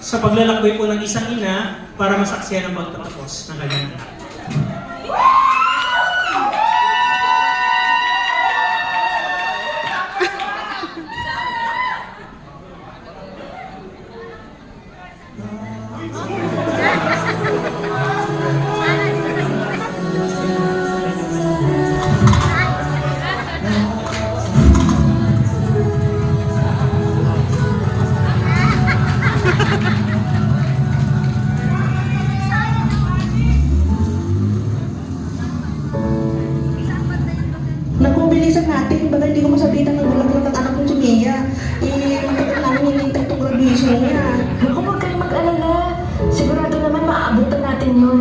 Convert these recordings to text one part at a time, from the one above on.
sa paglalakbay po ng isang ina para masaksiyan ang pagtatapos ng kanyang anak. Bilisan natin. Baka hindi ko masabitan ng bulag ng anak ko si Mia. Eh, matagal namin hinihintay itong graduation niya. Naku, huwag kayong mag-alala. Sigurado naman maaabutan natin yun.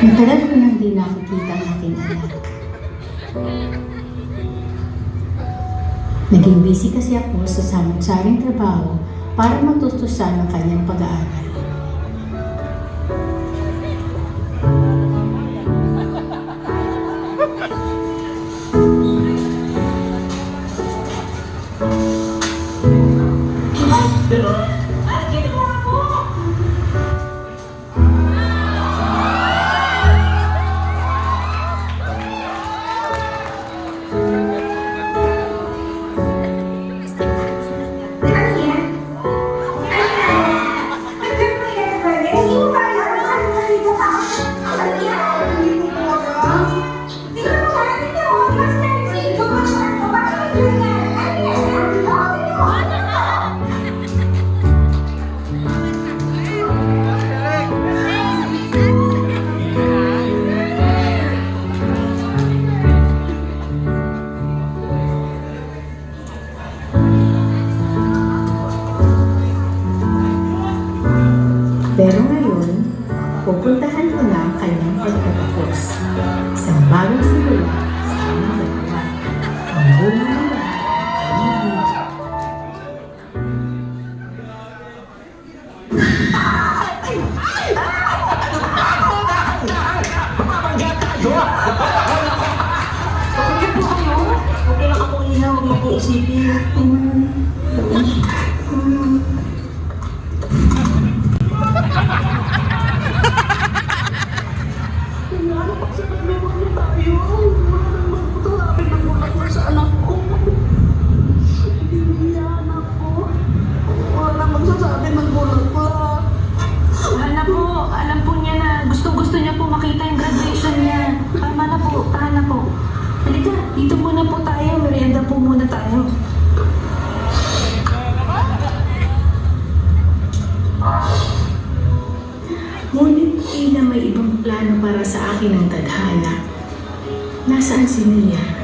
Matagal ko nang di nakikita ang aking anak. Naging busy kasi ako sa samot-saring trabaho para matustusan ang kanyang pag-aaral. Thank you. Pero ngayon, pupuntahan ko na ang kanyang pagtatapos. Isang bagong simula sa dalawa. Ang bunga muna po tayo. Merienda po muna tayo. Ngunit tila may ibang plano para sa akin ang tadhana. Nasaan si Mia?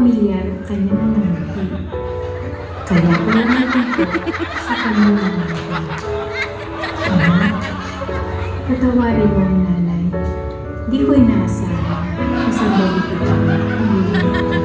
Pamilyar ang kanyang ngiti. Kaya pala nandito sa kanyang ngiti. Ama, patawarin mo ang nanay. Di ko inaasahan na sandali kitang pumili.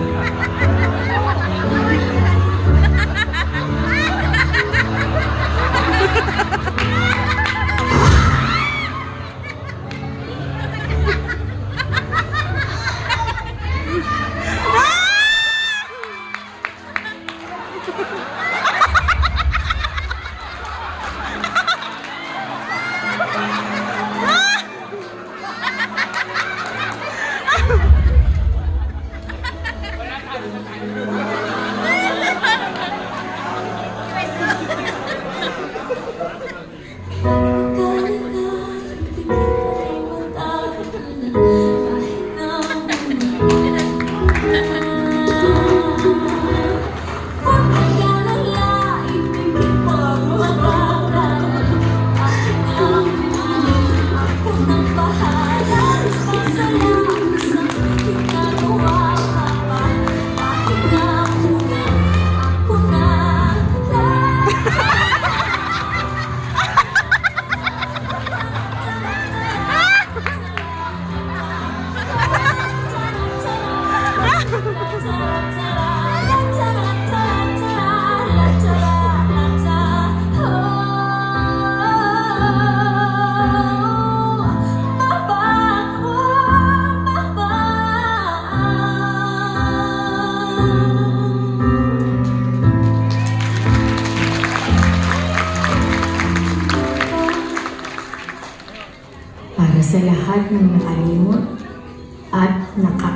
Sa lahat ng nakalimot at nakaalala.